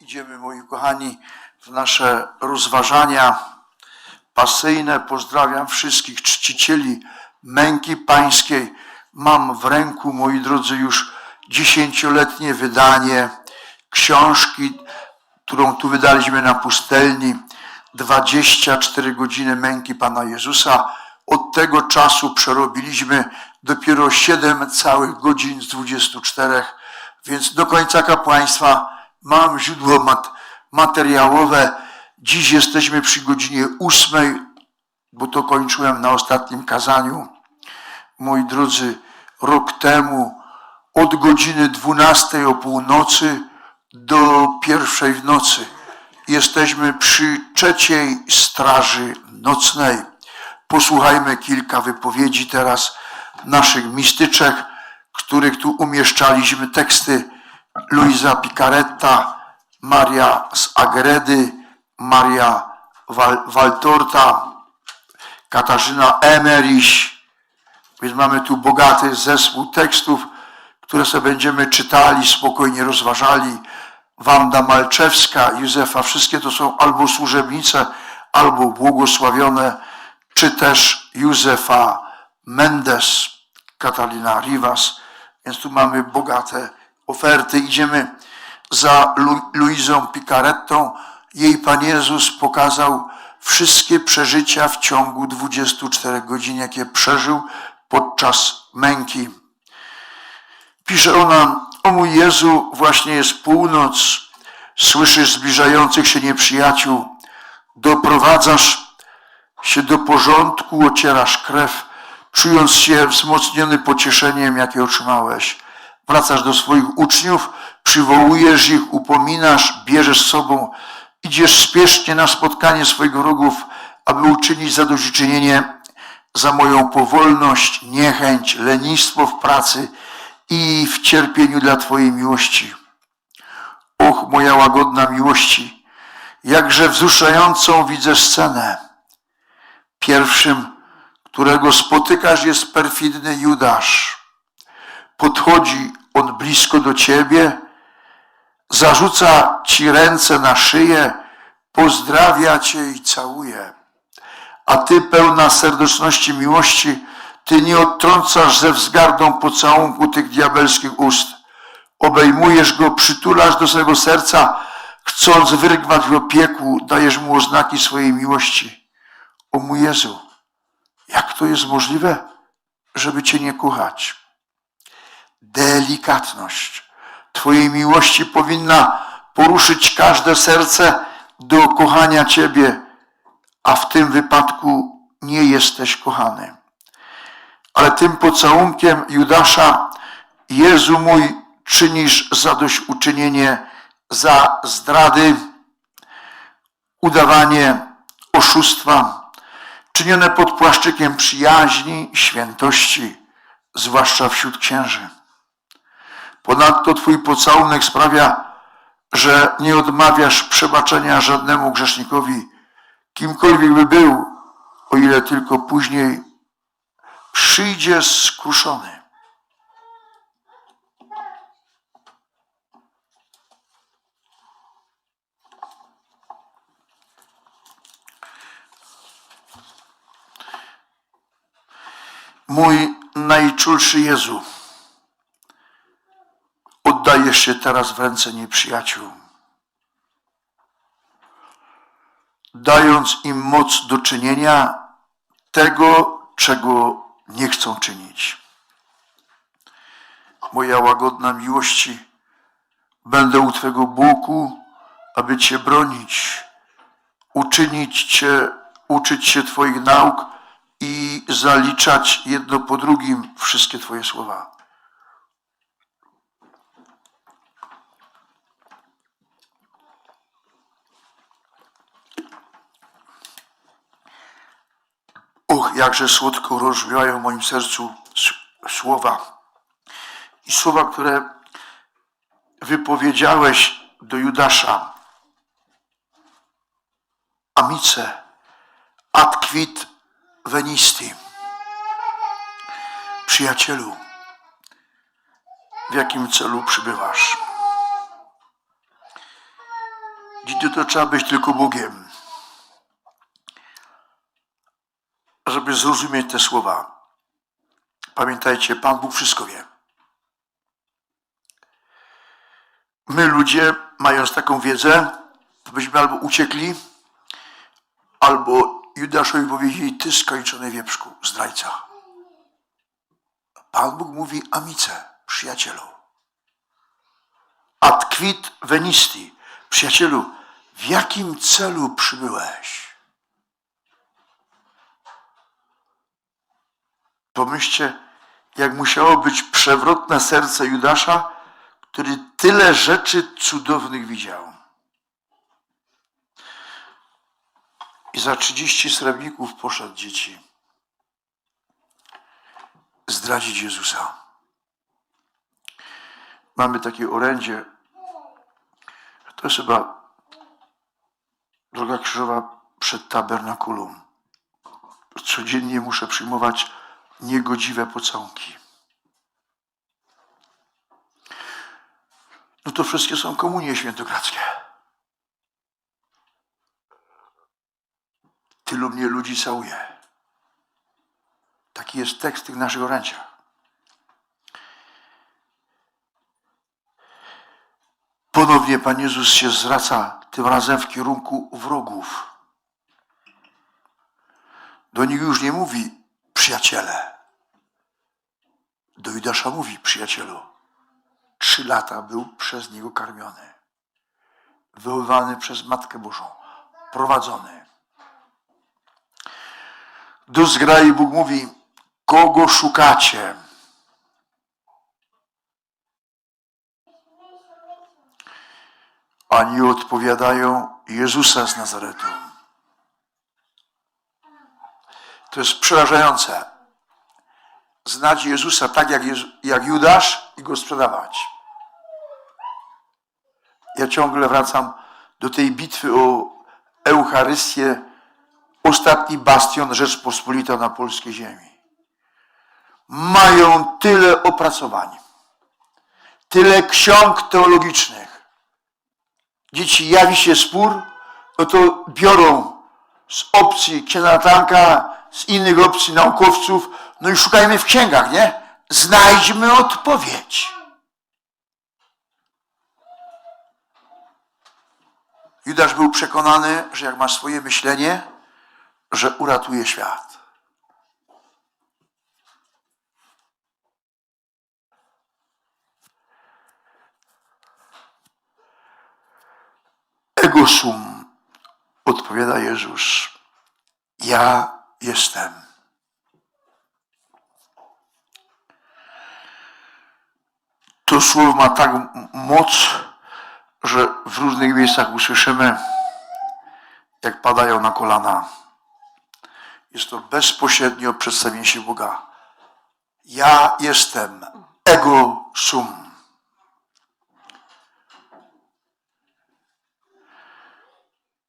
Idziemy, moi kochani, w nasze rozważania pasyjne. Pozdrawiam wszystkich czcicieli męki pańskiej. Mam w ręku, moi drodzy, już dziesięcioletnie wydanie książki, którą tu wydaliśmy na pustelni. 24 godziny męki Pana Jezusa. Od tego czasu przerobiliśmy dopiero 7 całych godzin z 24, więc do końca kapłaństwa mam źródło mat materiałowe. Dziś jesteśmy przy godzinie 8, bo to kończyłem na ostatnim kazaniu. Moi drodzy, rok temu od godziny 12 o północy do pierwszej w nocy jesteśmy przy trzeciej straży nocnej. Posłuchajmy kilka wypowiedzi teraz naszych mistyczek, których tu umieszczaliśmy teksty Luisa Picaretta, Maria z Agredy, Maria Wal Waltorta, Katarzyna Emerich. Więc mamy tu bogaty zespół tekstów, które sobie będziemy czytali, spokojnie rozważali. Wanda Malczewska, Józefa, wszystkie to są albo służebnice, albo błogosławione, czy też Józefa Mendes, Katalina Rivas. Więc tu mamy bogate oferty. Idziemy za Lu Luizą Picarettą. Jej Pan Jezus pokazał wszystkie przeżycia w ciągu 24 godzin, jakie przeżył podczas męki. Pisze ona, o mój Jezu, właśnie jest północ, słyszysz zbliżających się nieprzyjaciół, doprowadzasz się do porządku, ocierasz krew, czując się wzmocniony pocieszeniem, jakie otrzymałeś. Wracasz do swoich uczniów, przywołujesz ich, upominasz, bierzesz z sobą, idziesz spiesznie na spotkanie swoich wrogów, aby uczynić zadośćuczynienie za moją powolność, niechęć, lenistwo w pracy i w cierpieniu dla Twojej miłości. Och, moja łagodna miłości, jakże wzruszającą widzę scenę. Pierwszym, którego spotykasz, jest perfidny Judasz. Podchodzi on blisko do Ciebie, zarzuca Ci ręce na szyję, pozdrawia Cię i całuje. A Ty, pełna serdeczności miłości, Ty nie odtrącasz ze wzgardą pocałunku tych diabelskich ust. Obejmujesz go, przytulasz do swego serca, chcąc wyrgwać go piekłu, dajesz mu oznaki swojej miłości. O mój Jezu, jak to jest możliwe, żeby Cię nie kochać? Delikatność Twojej miłości powinna poruszyć każde serce do kochania Ciebie, a w tym wypadku nie jesteś kochany. Ale tym pocałunkiem Judasza, Jezu mój, czynisz zadośćuczynienie za zdrady, udawanie oszustwa, czynione pod płaszczykiem przyjaźni, świętości, zwłaszcza wśród księży. Ponadto Twój pocałunek sprawia, że nie odmawiasz przebaczenia żadnemu grzesznikowi, kimkolwiek by był, o ile tylko później przyjdzie skruszony. Mój najczulszy Jezu, oddajesz się teraz w ręce nieprzyjaciół, dając im moc do czynienia tego, czego nie chcą czynić. Moja łagodna miłości, będę u Twego boku, aby Cię bronić, uczynić Cię, uczyć się Twoich nauk i zaliczać jedno po drugim wszystkie Twoje słowa. Jakże słodko rozbrzmiewają w moim sercu słowa. I słowa, które wypowiedziałeś do Judasza. Amice, ad quid venisti. Przyjacielu, w jakim celu przybywasz? Gdzie to trzeba być tylko Bogiem, żeby zrozumieć te słowa. Pamiętajcie, Pan Bóg wszystko wie. My ludzie, mając taką wiedzę, to byśmy albo uciekli, albo Judaszowi powiedzieli, ty skończony wieprzku, zdrajca. Pan Bóg mówi, amice, przyjacielu. Ad quid venisti, przyjacielu, w jakim celu przybyłeś? Pomyślcie, jak musiało być przewrotne serce Judasza, który tyle rzeczy cudownych widział. I za 30 srebrników poszedł dzieci zdradzić Jezusa. Mamy takie orędzie. To jest chyba droga krzyżowa przed tabernakulum. Codziennie muszę przyjmować niegodziwe pocałunki. No to wszystkie są komunie świętokradzkie. Tylu mnie ludzi całuje. Taki jest tekst tych naszych orędziach. Ponownie Pan Jezus się zwraca, tym razem w kierunku wrogów. Do nich już nie mówi przyjaciele. Do Judasza mówi przyjacielu. Trzy lata był przez niego karmiony, wychowywany przez Matkę Bożą, prowadzony. Do zgrai Bóg mówi, kogo szukacie? Ani odpowiadają Jezusa z Nazaretu. To jest przerażające. Znać Jezusa tak jak, Jezu, jak Judasz i go sprzedawać. Ja ciągle wracam do tej bitwy o Eucharystię, ostatni bastion Rzeczpospolita na polskiej ziemi. Mają tyle opracowań, tyle ksiąg teologicznych. Dzieci jawi się spór, no to biorą z opcji księdza Natanka, z innych opcji naukowców, no i szukajmy w księgach, nie? Znajdźmy odpowiedź. Judasz był przekonany, że jak ma swoje myślenie, że uratuje świat. Ego sum, odpowiada Jezus. Ja jestem. To słowo ma tak moc, że w różnych miejscach usłyszymy, jak padają na kolana. Jest to bezpośrednio przedstawienie się Boga. Ja jestem ego sum.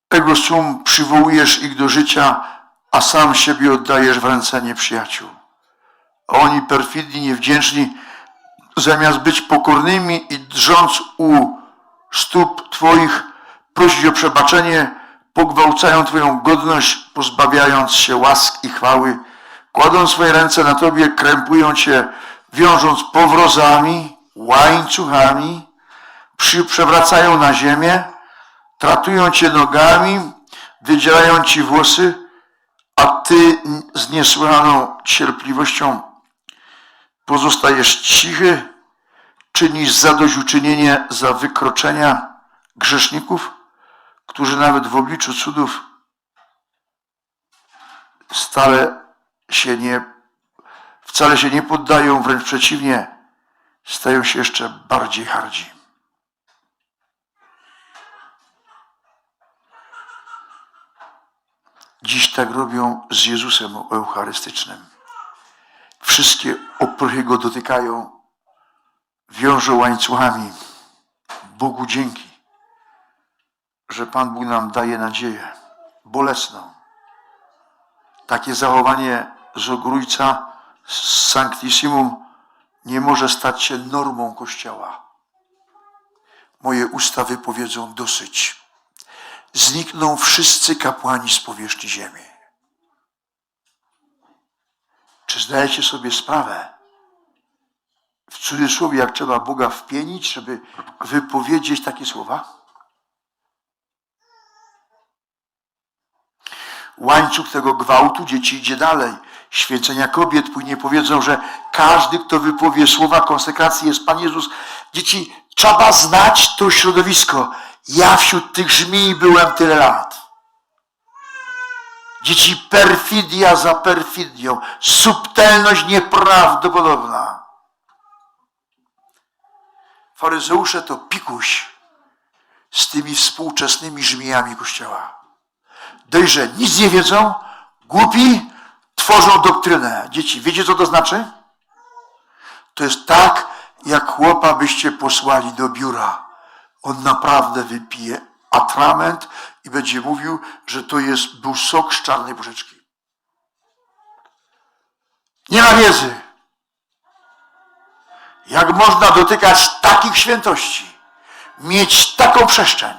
Ego sum przywołujesz ich do życia, a sam siebie oddajesz w ręce nieprzyjaciół. Oni perfidni, niewdzięczni, zamiast być pokornymi i drżąc u stóp Twoich, prosić o przebaczenie, pogwałcają Twoją godność, pozbawiając się łask i chwały, kładą swoje ręce na Tobie, krępują Cię, wiążąc powrozami, łańcuchami, przewracają na ziemię, tratują Cię nogami, wydzielają Ci włosy, a Ty z niesłychaną cierpliwością pozostajesz cichy, czynisz zadośćuczynienie za wykroczenia grzeszników, którzy nawet w obliczu cudów stale się nie, wcale się nie poddają, wręcz przeciwnie, stają się jeszcze bardziej hardzi. Dziś tak robią z Jezusem Eucharystycznym. Wszystkie oprychy go dotykają, wiążą łańcuchami. Bogu dzięki, że Pan Bóg nam daje nadzieję bolesną. Takie zachowanie z ogrójca z Sanctissimum nie może stać się normą Kościoła. Moje usta wypowiedzą dosyć. Znikną wszyscy kapłani z powierzchni ziemi. Czy zdajecie sobie sprawę, w cudzysłowie, jak trzeba Boga wpienić, żeby wypowiedzieć takie słowa? Łańcuch tego gwałtu dzieci idzie dalej. Święcenia kobiet później powiedzą, że każdy, kto wypowie słowa konsekracji jest Pan Jezus. Dzieci, trzeba znać to środowisko. Ja wśród tych żmij byłem tyle lat. Dzieci, perfidia za perfidią, subtelność nieprawdopodobna. Faryzeusze to pikuś z tymi współczesnymi żmijami Kościoła. Dość, że nic nie wiedzą, głupi, tworzą doktrynę. Dzieci, wiecie co to znaczy? To jest tak, jak chłopa byście posłali do biura. On naprawdę wypije atrament i będzie mówił, że to jest, był sok z czarnej porzeczki. Nie ma wiedzy. Jak można dotykać takich świętości, mieć taką przestrzeń?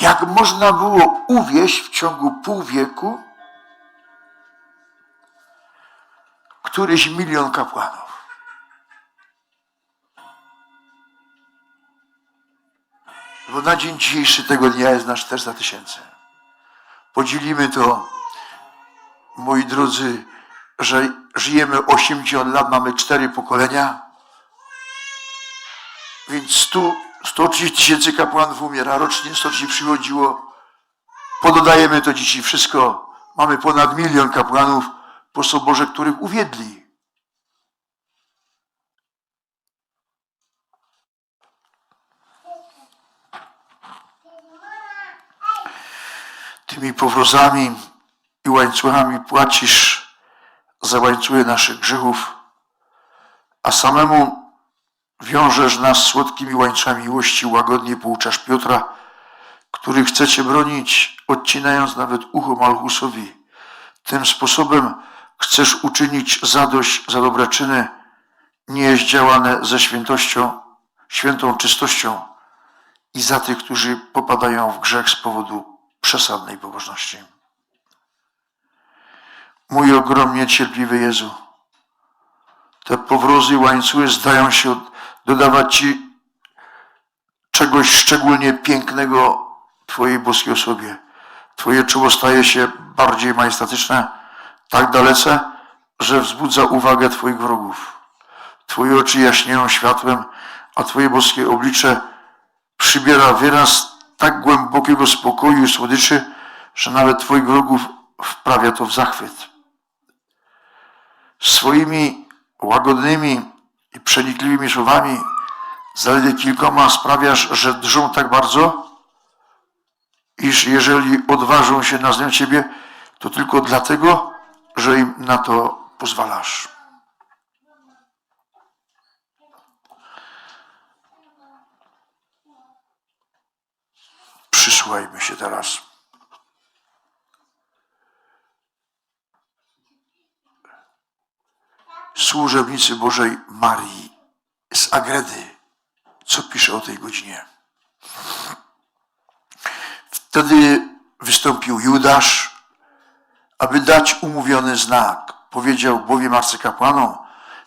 Jak można było uwieść w ciągu pół wieku któryś milion kapłanów? Bo na dzień dzisiejszy tego dnia jest na 400 tysięcy. Podzielimy to, moi drodzy, że żyjemy 80 lat, mamy cztery pokolenia, więc 100, 130 tysięcy kapłanów umiera rocznie, 130 przychodziło. Pododajemy to dzisiaj wszystko. Mamy ponad milion kapłanów po soborze, których uwiedli. Tymi powrozami i łańcuchami płacisz za łańcuchy naszych grzechów, a samemu wiążesz nas słodkimi łańcuchami miłości, łagodnie pouczasz Piotra, który chce Cię bronić, odcinając nawet ucho Malchusowi. Tym sposobem chcesz uczynić zadość za dobre czyny, nie jest działane ze świętością, świętą czystością i za tych, którzy popadają w grzech z powodu przesadnej pobożności. Mój ogromnie cierpliwy Jezu, te powrozy i łańcuchy zdają się od- dodawać Ci czegoś szczególnie pięknego Twojej boskiej osobie. Twoje czoło staje się bardziej majestatyczne, tak dalece, że wzbudza uwagę Twoich wrogów. Twoje oczy jaśnieją światłem, a Twoje boskie oblicze przybiera wyraz tak głębokiego spokoju i słodyczy, że nawet Twoich wrogów wprawia to w zachwyt. Swoimi łagodnymi i przenikliwymi słowami, zaledwie kilkoma sprawiasz, że drżą tak bardzo, iż jeżeli odważą się nazwać Ciebie, to tylko dlatego, że im na to pozwalasz. Przysłuchajmy się teraz. Służebnicy Bożej Marii z Agredy, co pisze o tej godzinie. Wtedy wystąpił Judasz, aby dać umówiony znak. Powiedział bowiem arcykapłanom,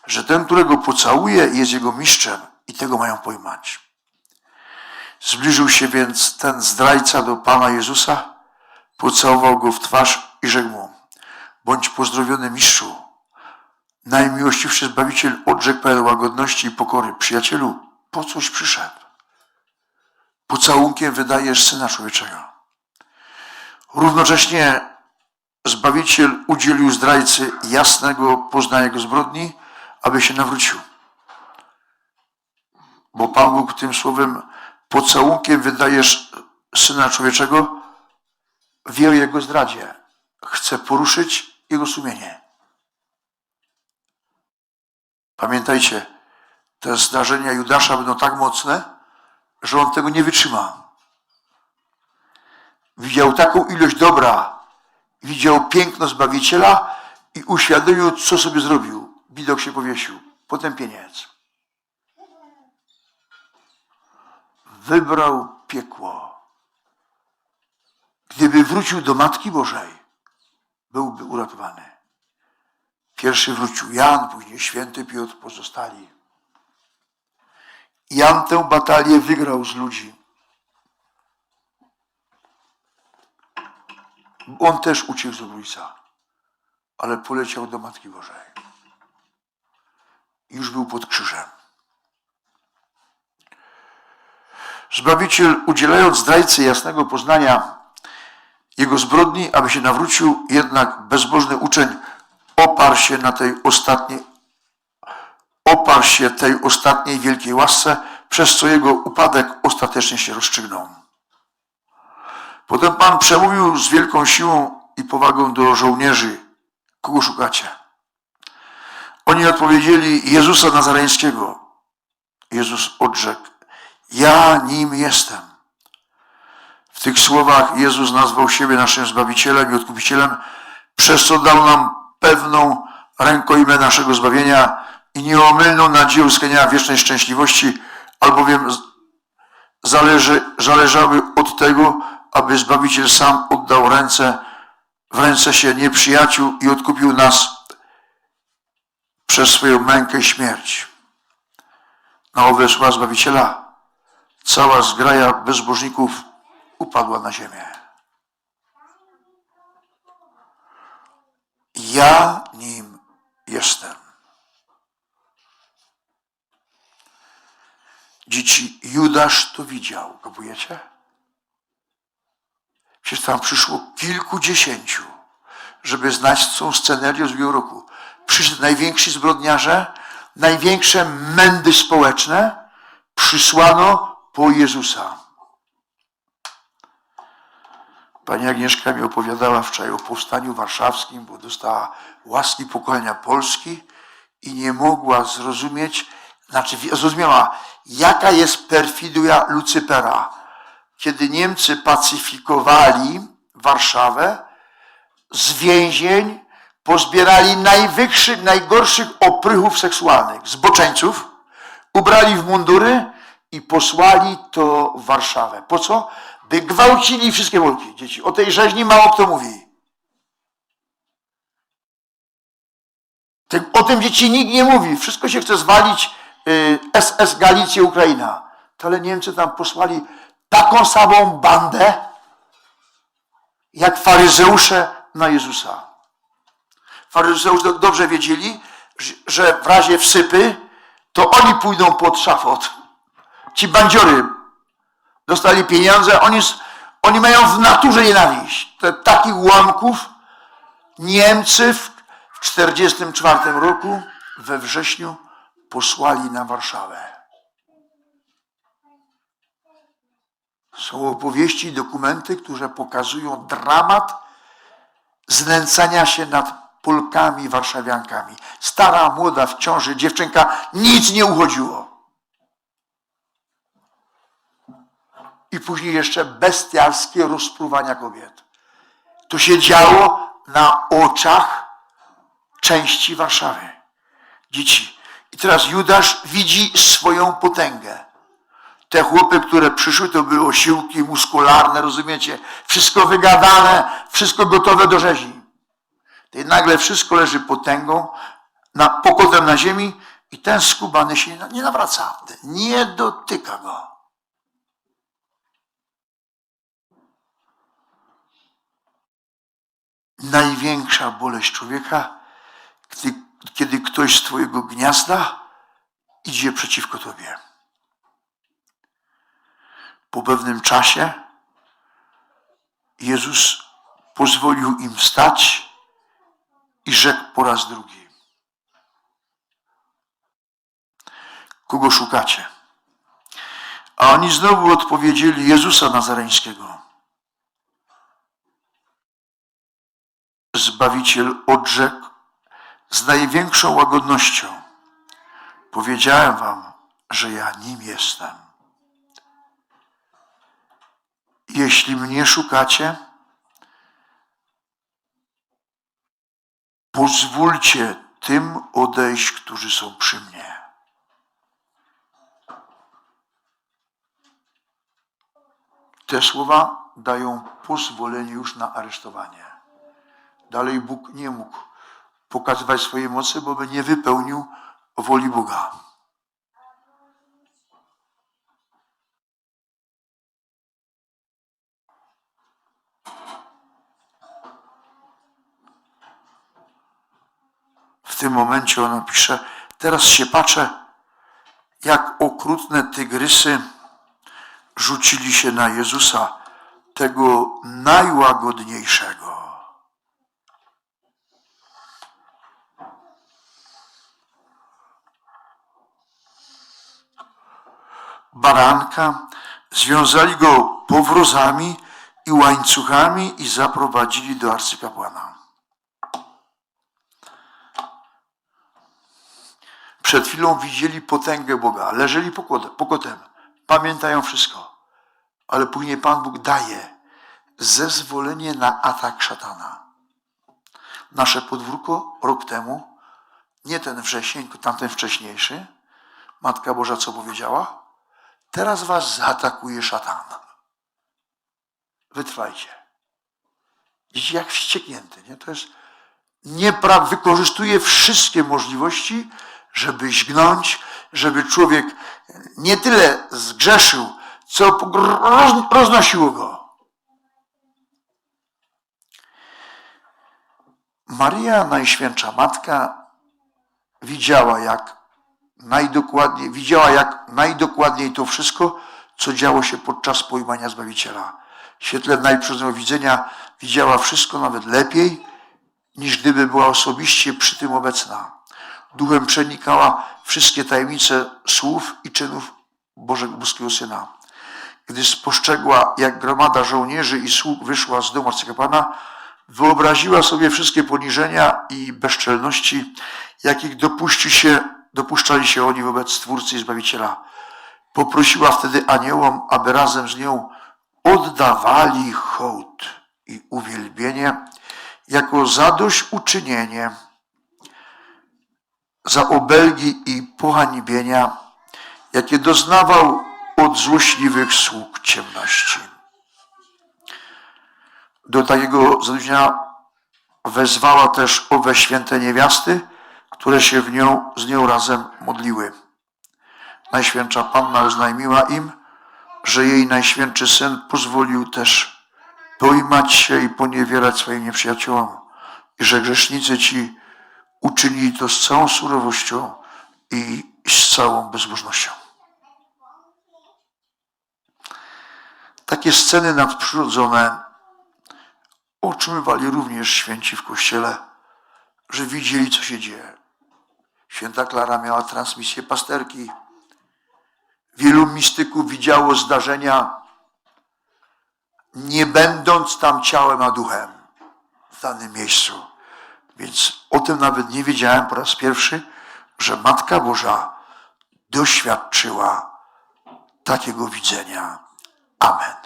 że ten, którego pocałuje, jest jego mistrzem i tego mają pojmać. Zbliżył się więc ten zdrajca do Pana Jezusa, pocałował go w twarz i rzekł mu, bądź pozdrowiony mistrzu, najmiłościwszy Zbawiciel odrzekł pełen łagodności i pokory. Przyjacielu, po coś przyszedł? Pocałunkiem wydajesz Syna Człowieczego. Równocześnie Zbawiciel udzielił zdrajcy jasnego poznania jego zbrodni, aby się nawrócił. Bo Pan Bóg tym słowem pocałunkiem wydajesz Syna Człowieczego, wie jego zdradzie. Chce poruszyć jego sumienie. Pamiętajcie, te zdarzenia Judasza będą tak mocne, że on tego nie wytrzyma. Widział taką ilość dobra, widział piękno Zbawiciela i uświadomił, co sobie zrobił. Widok się powiesił. Potępieniec. Wybrał piekło. gdyby wrócił do Matki Bożej, byłby uratowany. Pierwszy wrócił Jan, później święty Piotr, pozostali. Jan tę batalię wygrał z ludzi. On też uciekł z obójca, ale poleciał do Matki Bożej. Już był pod krzyżem. Zbawiciel, udzielając zdrajcy jasnego poznania jego zbrodni, aby się nawrócił, jednak bezbożny uczeń oparł się na tej ostatniej, oparł się tej ostatniej wielkiej łasce, przez co jego upadek ostatecznie się rozstrzygnął. Potem Pan przemówił z wielką siłą i powagą do żołnierzy, kogo szukacie? Oni odpowiedzieli Jezusa Nazareńskiego. Jezus odrzekł, ja nim jestem. W tych słowach Jezus nazwał siebie naszym Zbawicielem i Odkupicielem, przez co dał nam pewną rękojmę naszego zbawienia i nieomylną nadzieję uzyskania wiecznej szczęśliwości, albowiem zależy, zależały od tego, aby Zbawiciel sam oddał ręce w ręce się nieprzyjaciół i odkupił nas przez swoją mękę i śmierć. Na owe słowa Zbawiciela cała zgraja bezbożników upadła na ziemię. Ja nim jestem. Dzieci, Judasz to widział, kapujecie? Przecież tam przyszło kilkudziesięciu, żeby znać tą scenerię z ubiegłego roku. Przyszli najwięksi zbrodniarze, największe mędy społeczne, przysłano po Jezusa. Pani Agnieszka mi opowiadała wczoraj o powstaniu warszawskim, bo dostała łaski pokolenia Polski i nie mogła zrozumieć, znaczy zrozumiała, jaka jest perfidia Lucypera. Kiedy Niemcy pacyfikowali Warszawę, z więzień pozbierali najwyższych, najgorszych oprychów seksualnych, zboczeńców, ubrali w mundury i posłali to w Warszawę. Po co? By gwałcili wszystkie Polki, dzieci. O tej rzeźni mało kto mówi. O tym dzieci nikt nie mówi. Wszystko się chce zwalić y, SS Galicję, Ukraina. To ale Niemcy tam posłali taką samą bandę, jak faryzeusze na Jezusa. Faryzeusze do- dobrze wiedzieli, że w razie wsypy to oni pójdą pod szafot. Ci bandziory dostali pieniądze, oni, oni mają w naturze nienawiść. Te, takich ułamków Niemcy w 1944 roku we wrześniu posłali na Warszawę. Są opowieści i dokumenty, które pokazują dramat znęcania się nad Polkami, Warszawiankami. Stara, młoda, w ciąży dziewczynka, nic nie uchodziło. I później jeszcze bestialskie rozpruwania kobiet. To się działo na oczach części Warszawy. Dzieci. I teraz Judasz widzi swoją potęgę. Te chłopy, które przyszły, to były osiłki muskularne, rozumiecie? Wszystko wygadane, wszystko gotowe do rzezi. I nagle wszystko leży potęgą, na, pokotem na ziemi i ten skubany się nie- nawraca. Nie dotyka go. Największa boleść człowieka, gdy, kiedy ktoś z twojego gniazda idzie przeciwko tobie. Po pewnym czasie Jezus pozwolił im wstać i rzekł po raz drugi: Kogo szukacie? A oni znowu odpowiedzieli Jezusa Nazareńskiego. Zbawiciel odrzekł z największą łagodnością: Powiedziałem wam, że ja nim jestem. Jeśli mnie szukacie, pozwólcie tym odejść, którzy są przy mnie. Te słowa dają pozwolenie już na aresztowanie. Dalej Bóg nie mógł pokazywać swojej mocy, bo by nie wypełnił woli Boga. W tym momencie ona pisze, teraz się patrzę, jak okrutne tygrysy rzucili się na Jezusa, tego najłagodniejszego. Baranka, związali go powrozami i łańcuchami i zaprowadzili do arcykapłana. Przed chwilą widzieli potęgę Boga, leżeli pokotem, pamiętają wszystko. Ale później Pan Bóg daje zezwolenie na atak szatana. Nasze podwórko rok temu, nie ten wrzesień, tylko tamten wcześniejszy, Matka Boża co powiedziała? Teraz was zaatakuje szatan. Wytrwajcie. Widzicie, jak wścieknięty, nie? To jest niepra- wykorzystuje wszystkie możliwości, żeby źgnąć, żeby człowiek nie tyle zgrzeszył, co roz- roznosiło go. Maria, Najświętsza Matka, widziała jak najdokładniej, widziała jak najdokładniej to wszystko, co działo się podczas pojmania Zbawiciela. W świetle najprzyrodzonego widzenia widziała wszystko nawet lepiej, niż gdyby była osobiście przy tym obecna. Duchem przenikała wszystkie tajemnice słów i czynów Bożego Boskiego Syna. Gdy spostrzegła, jak gromada żołnierzy i sług wyszła z domu arcykapłana, wyobraziła sobie wszystkie poniżenia i bezczelności, jakich dopuści się, dopuszczali się oni wobec Stwórcy i Zbawiciela. Poprosiła wtedy aniołom, aby razem z nią oddawali hołd i uwielbienie jako zadośćuczynienie za obelgi i pohańbienia, jakie doznawał od złośliwych sług ciemności. Do takiego zadośćuczynienia wezwała też owe święte niewiasty, które się w nią, z nią razem modliły. Najświętsza Panna oznajmiła im, że jej Najświętszy Syn pozwolił też pojmać się i poniewierać swoim nieprzyjaciołom i że grzesznicy ci uczynili to z całą surowością i z całą bezbożnością. Takie sceny nadprzyrodzone otrzymywali również święci w kościele, że widzieli, co się dzieje. Święta Klara miała transmisję pasterki. Wielu mistyków widziało zdarzenia, nie będąc tam ciałem, a duchem w danym miejscu. Więc o tym nawet nie wiedziałem po raz pierwszy, że Matka Boża doświadczyła takiego widzenia. Amen.